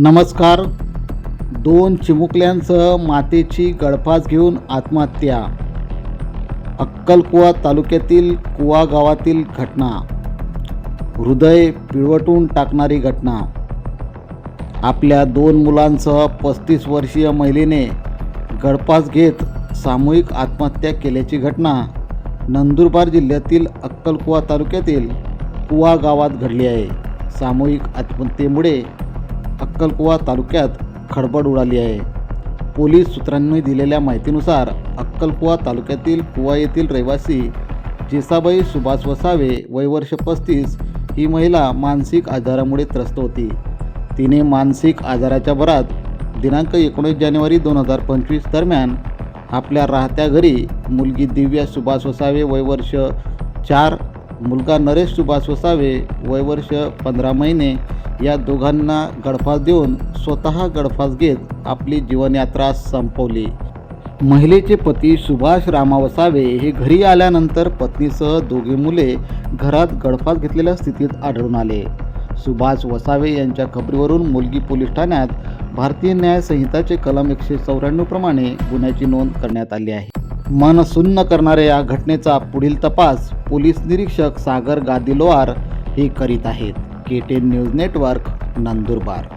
नमस्कार. दोन चिमुकल्यांसह मातेची गळफास घेऊन आत्महत्या. अक्कलकुवा तालुक्यातील कुवा गावातील घटना. हृदय पिळवटून टाकणारी घटना. आपल्या दोन मुलांसह पस्तीस वर्षीय महिलेने गळफास घेत सामूहिक आत्महत्या केल्याची घटना नंदुरबार जिल्ह्यातील अक्कलकुवा तालुक्यातील कुवा गावात घडली आहे. सामूहिक आत्महत्येमुळे अक्कलकुवा तालुक्यात खडबड उडाली आहे. पोलीस सूत्रांनी दिलेल्या माहितीनुसार अक्कलकुवा तालुक्यातील कुवा येथील रहिवासी जेसाबाई सुभाष वसावे वयवर्ष पस्तीस ही महिला मानसिक आजारामुळे त्रस्त होती. तिने मानसिक आजाराच्या भरात दिनांक एकोणीस जानेवारी दोन हजार पंचवीस दरम्यान आपल्या राहत्या घरी मुलगी दिव्या सुभाष वसावे वयवर्ष चार मुलगा नरेश सुभाष वसावे वयवर्ष पंधरा महिने या दोघांना गडफास देऊन स्वतः गडफास घेत आपली जीवनयात्रा संपवली. महिलेचे पती सुभाष रामावसावे हे घरी आल्यानंतर पत्नीसह दोघे मुले घरात गडफास घेतलेल्या स्थितीत आढळून आले. सुभाष वसावे यांच्या खबरीवरून मुलगी पोलीस ठाण्यात भारतीय न्याय संहिताचे कलम एकशे चौऱ्याण्णव प्रमाणे गुन्ह्याची नोंद करण्यात आली आहे. मन सुन्न करणाऱ्या या घटनेचा पुढील तपास पोलीस निरीक्षक सागर गादिलोआर हे करीत आहेत. K ten news network Nandurbar.